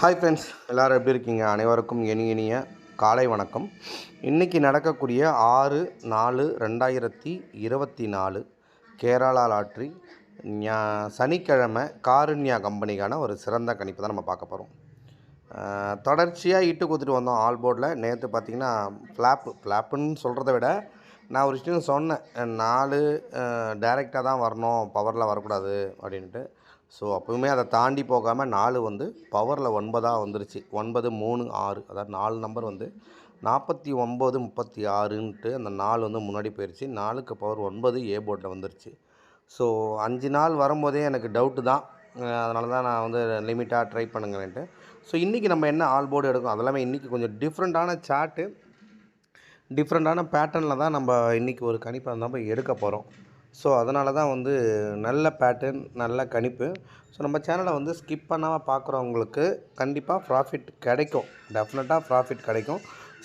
Hi friends எல்லோரும் எப்படி இருக்கீங்க? அனைவருக்கும் இனி இனிய காலை வணக்கம். இன்றைக்கி நடக்கக்கூடிய ஆறு நாலு ரெண்டாயிரத்தி இருபத்தி நாலு கேரளா லாட்ரி ஞா சனிக்கிழமை காருண்யா கம்பெனிக்கான ஒரு சிறந்த கணிப்பு தான் நம்ம பார்க்க போகிறோம் தொடர்ச்சியாக இட்டு கொடுத்துட்டு வந்தோம் ஆல் போர்டில். நேற்று பார்த்திங்கன்னா ஃப்ளாப்பு ஃப்ளாப்புன்னு சொல்கிறத விட நான் ஒரு விஷயம் சொன்னேன். நாலு டைரெக்டாக தான் வரணும் பவரில் வரக்கூடாது அப்படின்ட்டு ஸோ அப்போவுமே அதை தாண்டி போகாமல் நாலு வந்து பவரில் ஒன்பதாக வந்துருச்சு. ஒன்பது மூணு ஆறு. அதாவது நாலு நம்பர் வந்து நாற்பத்தி ஒம்பது முப்பத்தி ஆறுன்ட்டு அந்த நாலு வந்து முன்னாடி போயிடுச்சு நாலுக்கு பவர் ஒன்பது ஏ போர்டில் வந்துருச்சு. ஸோ அஞ்சு நாள் வரும்போதே எனக்கு டவுட்டு தான். அதனால தான் நான் வந்து லிமிட்டாக ட்ரை பண்ணுங்கன்ட்டு ஸோ இன்றைக்கி நம்ம என்ன ஆல் போர்டு எடுக்கும் அதெல்லாமே இன்றைக்கி கொஞ்சம் டிஃப்ரெண்ட்டான சார்ட்டு டிஃப்ரெண்ட்டான பேட்டர்னில் தான் நம்ம இன்றைக்கி ஒரு கணிப்பை நம்ம எடுக்க போகிறோம் ஸோ அதனால தான் வந்து நல்ல பேட்டர்ன் நல்ல கணிப்பு. ஸோ நம்ம சேனலை வந்து ஸ்கிப் பண்ணாமல் பார்க்குறவங்களுக்கு கண்டிப்பாக ப்ராஃபிட் கிடைக்கும். டெஃபினட்டாக ப்ராஃபிட் கிடைக்கும்.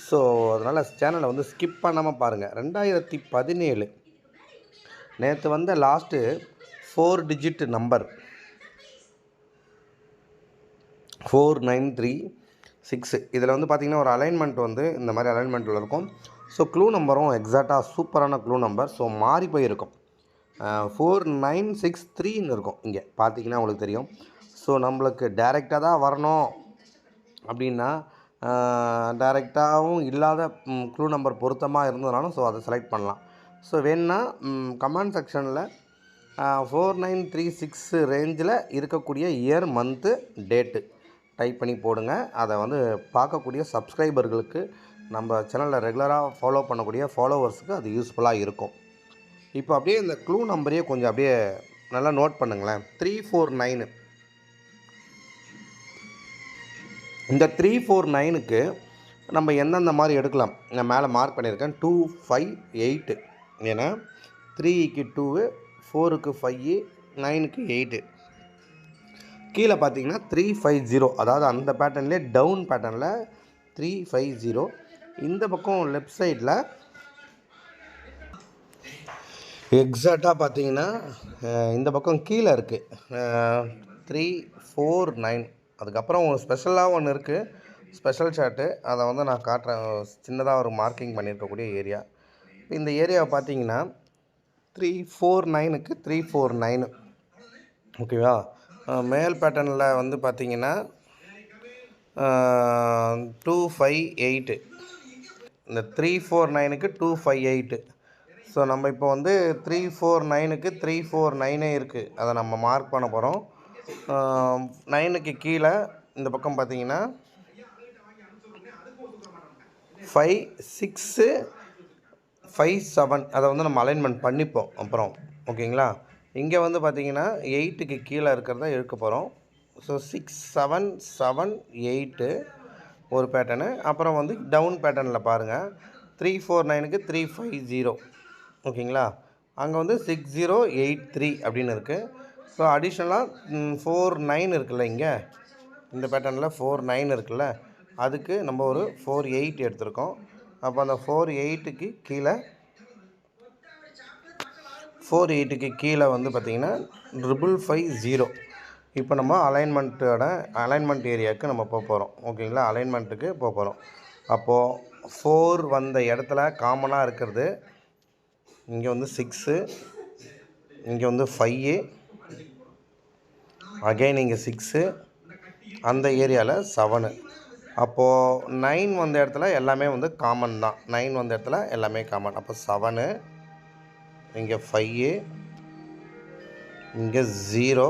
ஸோ அதனால் சேனலை வந்து ஸ்கிப் பண்ணாமல் பாருங்கள் ரெண்டாயிரத்தி பதினேழு நேற்று வந்த last four digit number four nine three six இதில் வந்து பார்த்திங்கன்னா ஒரு அலைன்மெண்ட் வந்து இந்த மாதிரி அலைன்மெண்ட்டில் இருக்கும். ஸோ க்ளூ நம்பரும் எக்ஸாக்டாக சூப்பரான க்ளூ நம்பர் ஸோ மாறி போயிருக்கும். ஃபோர் நைன் சிக்ஸ் த்ரீன்னு இருக்கும் இங்கே. பார்த்தீங்கன்னா உங்களுக்கு தெரியும். ஸோ நம்மளுக்கு டேரெக்டாக தான் வரணும் அப்படின்னா டேரெக்டாகவும் இல்லாத க்ளூ நம்பர் பொருத்தமாக இருந்ததுனாலும் ஸோ அதை செலக்ட் பண்ணலாம். ஸோ வேணுன்னா கமெண்ட் செக்ஷனில் ஃபோர் நைன் த்ரீ சிக்ஸ் ரேஞ்சில் இருக்கக்கூடிய இயர் மந்த்து டேட்டு டைப் பண்ணி போடுங்க. அதை வந்து பார்க்கக்கூடிய சப்ஸ்கிரைபர்களுக்கு நம்ம சேனலில் ரெகுலராக ஃபாலோ பண்ணக்கூடிய ஃபாலோவர்ஸுக்கு அது யூஸ்ஃபுல்லாக இருக்கும். இப்போ அப்படியே இந்த க்ளூ நம்பரையே கொஞ்சம் அப்படியே நல்லா நோட் பண்ணுங்களேன். த்ரீ ஃபோர் நைனு இந்த த்ரீ ஃபோர் நைனுக்கு நம்ம எந்தெந்த மாதிரி எடுக்கலாம்? நான் மேலே மார்க் பண்ணியிருக்கேன். டூ ஃபைவ் எயிட்டு ஏன்னா த்ரீக்கு டூவு ஃபோருக்கு ஃபைவ் நைனுக்கு எயிட்டு கீழே பார்த்தீங்கன்னா த்ரீ ஃபைவ் ஜீரோ அதாவது அந்த பேட்டர்ன்லேயே டவுன் பேட்டர்னில் த்ரீ ஃபைவ் ஜீரோ இந்த பக்கம் லெஃப்ட் சைடில் எக்ஸாக்டாக பார்த்தீங்கன்னா இந்த பக்கம் கீழே இருக்குது த்ரீ ஃபோர் நைன் அதுக்கப்புறம் ஒரு ஸ்பெஷலாக ஒன்று இருக்குது ஸ்பெஷல் சார்ட்டு அதை வந்து நான் காட்டுறேன். சின்னதாக ஒரு மார்க்கிங் பண்ணியிருக்கக்கூடிய ஏரியா இந்த ஏரியாவை பார்த்தீங்கன்னா த்ரீ ஃபோர் நைனுக்கு த்ரீ ஃபோர் நைனு ஓகேவா மேல் பேட்டர்னில் வந்து பார்த்தீங்கன்னா டூ ஃபைவ் எயிட்டு இந்த த்ரீ ஃபோர் நைனுக்கு டூ ஃபைவ் எயிட்டு ஸோ நம்ம இப்போ வந்து த்ரீ ஃபோர் நைனுக்கு த்ரீ ஃபோர் நைனே இருக்குது அதை நம்ம மார்க் பண்ண போகிறோம் நைனுக்கு கீழே இந்த பக்கம் பார்த்தீங்கன்னா ஃபைவ் சிக்ஸு ஃபைவ் செவன் அதை வந்து நம்ம அலைன்மெண்ட் பண்ணிப்போம் அப்புறம். ஓகேங்களா? இங்கே வந்து பார்த்திங்கன்னா எயிட்டுக்கு கீழே இருக்கிறத இழுக்க போகிறோம் so six seven seven eight ஒரு பேட்டர்னு அப்புறம் வந்து டவுன் பேட்டர்னில் பாருங்கள் த்ரீ ஃபோர் நைனுக்கு த்ரீ ஃபைவ் ஜீரோ ஓகேங்களா? அங்கே வந்து சிக்ஸ் ஜீரோ எயிட் த்ரீ அப்படின்னு இருக்குது ஸோ அடிஷ்னலாக ஃபோர் நைன் இருக்குல்ல இங்கே? இந்த பேட்டர்னில் ஃபோர் நைன் இருக்குல்ல? அதுக்கு நம்ம ஒரு ஃபோர் எயிட் எடுத்திருக்கோம். அப்போ அந்த ஃபோர் எயிட்டுக்கு கீழே ஃபோர் எயிட்டுக்கு கீழே வந்து பார்த்திங்கன்னா ட்ரிபிள் ஃபைவ் ஜீரோ இப்போ நம்ம அலைன்மெண்ட்டோட அலைன்மெண்ட் ஏரியாவுக்கு நம்ம போக போகிறோம் ஓகேங்களா? அலைன்மெண்ட்டுக்கு போக போகிறோம் அப்போது ஃபோர் வந்த இடத்துல காமனாக இருக்கிறது இங்கே வந்து சிக்ஸு இங்கே வந்து ஃபையு அகைன் இங்கே சிக்ஸு அந்த ஏரியாவில் செவனு அப்போது நைன் வந்த இடத்துல எல்லாமே வந்து காமன் தான். நைன் வந்த இடத்துல எல்லாமே காமன் அப்போ செவனு இங்கே ஃபையு இங்கே ஜீரோ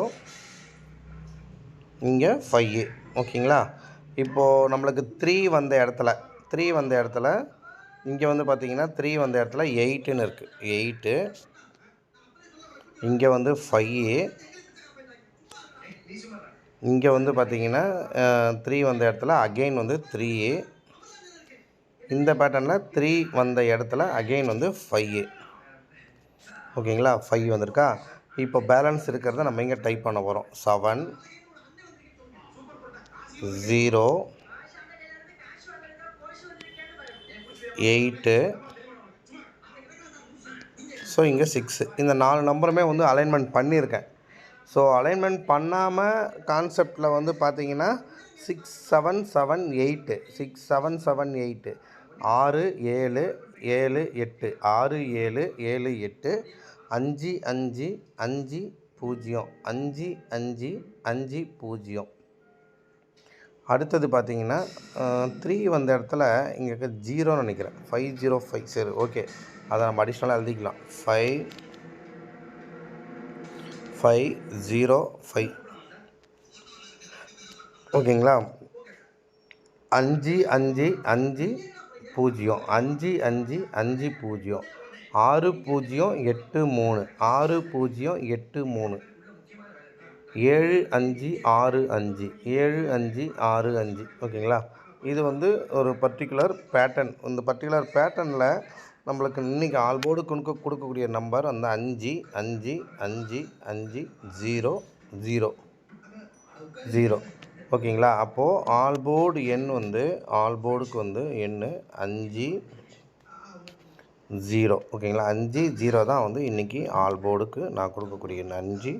இங்கே ஃபையு ஓகேங்களா இப்போது நம்மளுக்கு த்ரீ வந்த இடத்துல த்ரீ வந்த இடத்துல இங்கே வந்து பார்த்திங்கன்னா த்ரீ வந்த இடத்துல எயிட்டுன்னு இருக்குது எயிட்டு இங்கே வந்து ஃபைவ் இங்கே வந்து பார்த்திங்கன்னா த்ரீ வந்த இடத்துல அகெயின் வந்து த்ரீ இந்த பேட்டர்னில் த்ரீ வந்த இடத்துல அகெயின் வந்து ஃபைவ் ஓகேங்களா ஃபைவ் வந்திருக்கா? இப்போ பேலன்ஸ் இருக்கிறத நம்ம இங்கே டைப் பண்ண போகிறோம் செவன் ஜீரோ எயிட்டு. ஸோ இங்கே சிக்ஸு இந்த நாலு நம்பருமே வந்து அலைன்மெண்ட் பண்ணியிருக்கேன். ஸோ அலைன்மெண்ட் பண்ணாமல் கான்செப்டில் வந்து பார்த்தீங்கன்னா six seven seven eight six seven seven eight ஆறு ஏழு ஏழு எட்டு. ஆறு ஏழு ஏழு எட்டு. அஞ்சு அஞ்சு அஞ்சு பூஜ்ஜியம். அஞ்சு அஞ்சு அஞ்சு பூஜ்ஜியம். அடுத்தது பார்த்தீங்கன்னா த்ரீ வந்த இடத்துல இங்கே இருக்க ஜீரோன்னு நினைக்கிறேன். ஃபைவ் ஜீரோ ஃபைவ் சரி ஓகே அதை நம்ம அடிஷ்னலாக எழுதிக்கலாம். ஃபைவ் ஃபைவ் ஜீரோ ஃபைவ் ஓகேங்களா? அஞ்சு அஞ்சு அஞ்சு பூஜ்ஜியம். அஞ்சு அஞ்சு அஞ்சு பூஜ்ஜியம். ஆறு பூஜ்ஜியம் எட்டு மூணு. ஆறு பூஜ்ஜியம் எட்டு மூணு. ஏழு அஞ்சு ஆறு அஞ்சு. ஏழு அஞ்சு ஆறு அஞ்சு. ஓகேங்களா? இது வந்து ஒரு பர்டிகுலர் பேட்டர்ன் இந்த பர்டிகுலர் பேட்டர்னில் நம்மளுக்கு இன்றைக்கி ஆல் கொடுக்க கொடுக்கக்கூடிய நம்பர் அந்த அஞ்சு அஞ்சு அஞ்சு அஞ்சு ஜீரோ ஜீரோ ஜீரோ ஓகேங்களா? அப்போது ஆல்போர்டு எண் வந்து ஆல்போர்டுக்கு வந்து எண் அஞ்சு ஜீரோ ஓகேங்களா? அஞ்சு ஜீரோ தான் வந்து இன்றைக்கி ஆல்போர்டுக்கு நான் கொடுக்கக்கூடிய அஞ்சு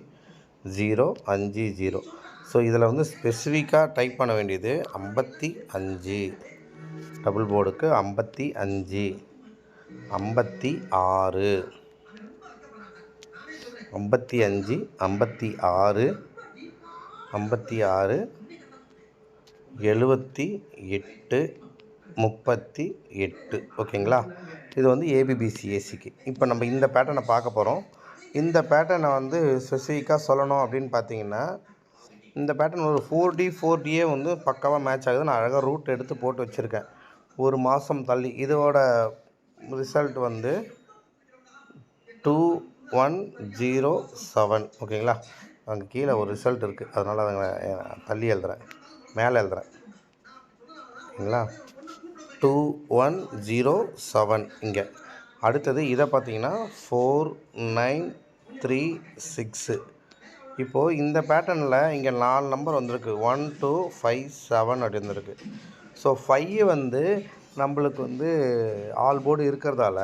ஜீரோ அஞ்சு ஜீரோ. ஸோ இதில் வந்து ஸ்பெசிஃபிக்காக டைப் பண்ண வேண்டியது ஐம்பத்தி அஞ்சு. டபுள் போர்டுக்கு ஐம்பத்தி அஞ்சு. ஐம்பத்தி ஆறு. ஐம்பத்தி அஞ்சு ஐம்பத்தி ஆறு. ஐம்பத்தி ஆறு எழுபத்தி எட்டு முப்பத்தி எட்டு. ஓகேங்களா இது வந்து ஏபிபிசி ஏசிக்கு இப்போ நம்ம இந்த பேட்டர்னை பார்க்க போகிறோம் இந்த பேட்டர்னை வந்து ஸ்பெசிஃபிக்காக சொல்லணும் அப்படின்னு பார்த்தீங்கன்னா இந்த பேட்டர்ன் ஒரு ஃபோர் டி ஃபோர் டியே வந்து பக்காவாக மேட்ச் ஆகுது நான் அழகாக ரூட் எடுத்து போட்டு வச்சுருக்கேன். ஒரு மாதம் தள்ளி. இதோட ரிசல்ட் வந்து டூ ஒன் ஜீரோ செவன் ஓகேங்களா? அங்கே கீழே ஒரு ரிசல்ட் இருக்குது அதனால் அதை தள்ளி எழுதுறேன். மேலே எழுதுறேன். ஓகேங்களா? டூ ஒன் ஜீரோ செவன் இங்கே. அடுத்தது இதை பார்த்தீங்கன்னா ஃபோர் நைன் த்ரீ சிக்ஸு இப்போது இந்த பேட்டர்னில் இங்கே நாலு நம்பர் வந்திருக்கு. ஒன் டூ ஃபைவ் செவன் அப்படி இருந்திருக்கு ஸோ ஃபைவ் வந்து நம்மளுக்கு வந்து ஆல் போர்டு இருக்கிறதால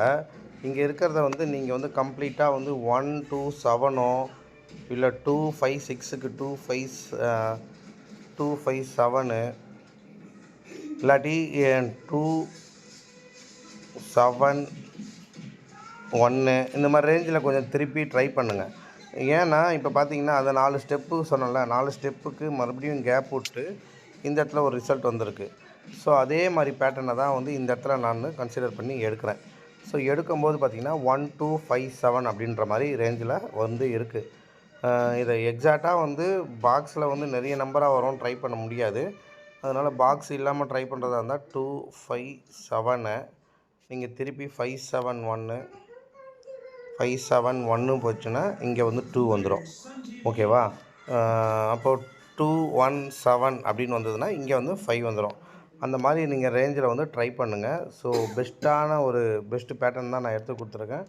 இங்கே இருக்கிறத வந்து நீங்கள் வந்து கம்ப்ளீட்டாக வந்து ஒன் டூ செவனோ இல்லை டூ ஃபைவ் சிக்ஸுக்கு two five two five seven இல்லாட்டி டூ செவன் ஒன்று இந்த மாதிரி ரேஞ்சில் கொஞ்சம் திருப்பி ட்ரை பண்ணுங்கள் ஏன்னா இப்போ பார்த்தீங்கன்னா அதை நாலு ஸ்டெப்பு சொன்னல நாலு ஸ்டெப்புக்கு மறுபடியும் கேப் விட்டு இந்த இடத்துல ஒரு ரிசல்ட் வந்திருக்கு. ஸோ அதே மாதிரி பேட்டர்னை தான் வந்து இந்த இடத்துல நான் கன்சிடர் பண்ணி எடுக்கிறேன். ஸோ எடுக்கும்போது பார்த்திங்கன்னா ஒன் டூ ஃபைவ் செவன் அப்படின்ற மாதிரி ரேஞ்சில் வந்து இருக்குது இதை எக்ஸாக்டாக வந்து பாக்ஸில் வந்து நிறைய நம்பராக வரும் ட்ரை பண்ண முடியாது. அதனால் பாக்ஸ் இல்லாமல் ட்ரை பண்ணுறதா இருந்தால் டூ ஃபைவ் செவனை நீங்கள் திருப்பி ஃபைவ் செவன் ஒன்று ஃபைவ் செவன் ஒன்று போச்சுன்னா இங்கே வந்து டூ வந்துடும் ஓகேவா? அப்போது டூ ஒன் செவன் அப்படின்னு வந்ததுன்னா இங்கே வந்து ஃபைவ் வந்துடும் அந்த மாதிரி நீங்கள் ரேஞ்சில் வந்து ட்ரை பண்ணுங்கள் ஸோ பெஸ்ட்டான ஒரு பெஸ்ட்டு பேட்டர்ன் தான் நான் எடுத்து கொடுத்துருக்கேன்.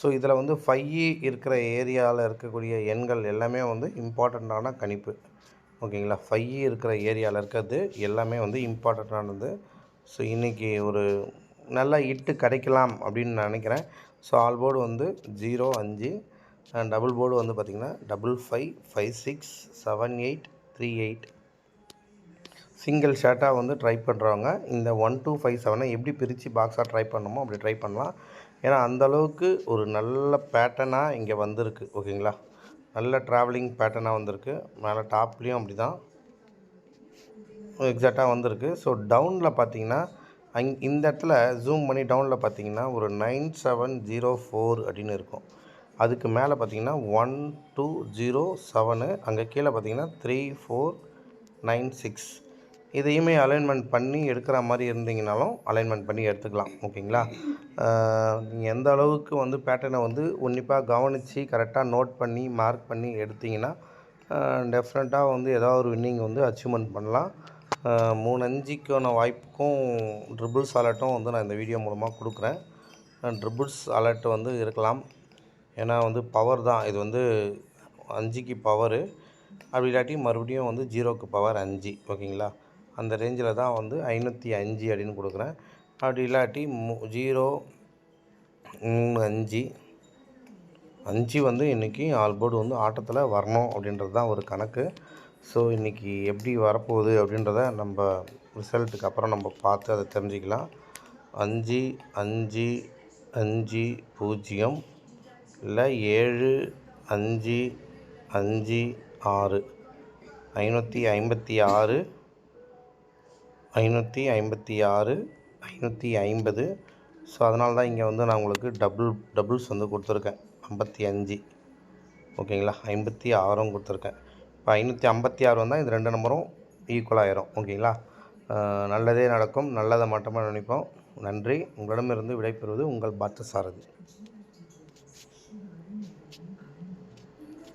ஸோ இதில் வந்து ஃபைவ் இருக்கிற ஏரியாவில் இருக்கக்கூடிய எண்கள் எல்லாமே வந்து இம்பார்ட்டண்ட்டான கணிப்பு. ஓகேங்களா? ஃபைவ் இருக்கிற ஏரியாவில் இருக்கிறது எல்லாமே வந்து இம்பார்ட்டண்ட்டானது ஸோ இன்றைக்கி ஒரு நல்ல இட்டு கிடைக்கலாம் அப்படின்னு நான் நினைக்கிறேன். ஸோ ஆல் போர்டு வந்து ஜீரோ அஞ்சு டபுள் போர்டு வந்து பார்த்திங்கன்னா double five five six seven eight three eight single ஷர்ட்டாக வந்து ட்ரை பண்ணுறவங்க இந்த ஒன் டூ ஃபைவ் செவனை எப்படி பிரித்து பாக்ஸாக ட்ரை பண்ணணுமோ அப்படி ட்ரை பண்ணலாம். ஏன்னா அந்தளவுக்கு ஒரு நல்ல பேட்டர்னாக இங்கே வந்திருக்கு ஓகேங்களா? நல்ல ட்ராவலிங் பேட்டர்னாக வந்திருக்கு. மேலே டாப்லேயும் அப்படி தான் எக்ஸாக்டாக வந்திருக்கு. ஸோ டவுனில் பார்த்தீங்கன்னா அங் இந்த இடத்துல ஜூம் பண்ணி டவுனில் பார்த்தீங்கன்னா ஒரு நைன் செவன் ஜீரோ ஃபோர் அப்படின்னு இருக்கும். அதுக்கு மேலே பார்த்தீங்கன்னா ஒன் டூ ஜீரோ செவனு அங்கே கீழே பார்த்தீங்கன்னா த்ரீ ஃபோர் நைன் சிக்ஸ் இதையுமே அலைன்மெண்ட் பண்ணி எடுக்கிற மாதிரி இருந்தீங்கனாலும் அலைன்மெண்ட் பண்ணி எடுத்துக்கலாம். ஓகேங்களா? நீங்கள் எந்த அளவுக்கு வந்து பேட்டர்னை வந்து உன்னிப்பாக கவனித்து கரெக்டாக நோட் பண்ணி மார்க் பண்ணி எடுத்தீங்கன்னா டெஃபினட்டாக வந்து ஏதாவது ஒரு வின்னிங் வந்து அச்சீவ்மெண்ட் பண்ணலாம். மூணு அஞ்சுக்கான வாய்ப்புக்கும் ட்ரிபிள்ஸ் அலர்ட்டும் வந்து நான் இந்த வீடியோ மூலமாக கொடுக்குறேன். ட்ரிபிள்ஸ் அலர்ட் வந்து இருக்கலாம். ஏன்னா வந்து பவர் தான். இது வந்து அஞ்சுக்கு பவரு அப்படி இல்லாட்டி மறுபடியும் வந்து ஜீரோக்கு பவர் அஞ்சு. ஓகேங்களா அந்த ரேஞ்சில் தான் வந்து ஐநூற்றி அஞ்சு அப்படின்னு கொடுக்குறேன். அப்படி இல்லாட்டி மு ஜீரோ மூணு அஞ்சு. அஞ்சு வந்து இன்றைக்கி ஆல்போர்டு வந்து ஆட்டத்தில் வரணும் அப்படின்றது தான் ஒரு கணக்கு. ஸோ இன்றைக்கி எப்படி வரப்போகுது அப்படின்றத நம்ம ரிசல்ட்டுக்கு அப்புறம் நம்ம பார்த்து அதை தெரிஞ்சுக்கலாம். அஞ்சு அஞ்சு அஞ்சு பூஜ்ஜியம் இல்லை ஏழு அஞ்சு அஞ்சு ஆறு. ஐநூற்றி ஐம்பத்தி ஆறு ஐநூற்றி ஐம்பத்தி ஆறு ஐநூற்றி ஐம்பது. ஸோ அதனால தான் இங்கே வந்து நான் உங்களுக்கு டபுள் டபுள்ஸ் வந்து கொடுத்துருக்கேன். ஐம்பத்தி அஞ்சு. ஓகேங்களா? ஐம்பத்தி ஆறும் கொடுத்துருக்கேன். இப்போ ஐநூற்றி ஐம்பத்தி ஆறு வந்தால் இது ரெண்டு நம்பரும் ஈக்குவல் ஆயிரும். ஓகேங்களா? நல்லதே நடக்கும். நல்லதை மட்டுமே நினைப்போம். நன்றி. உங்களிடமிருந்து விடைபெறுவது உங்கள் பார்த்தசாரதி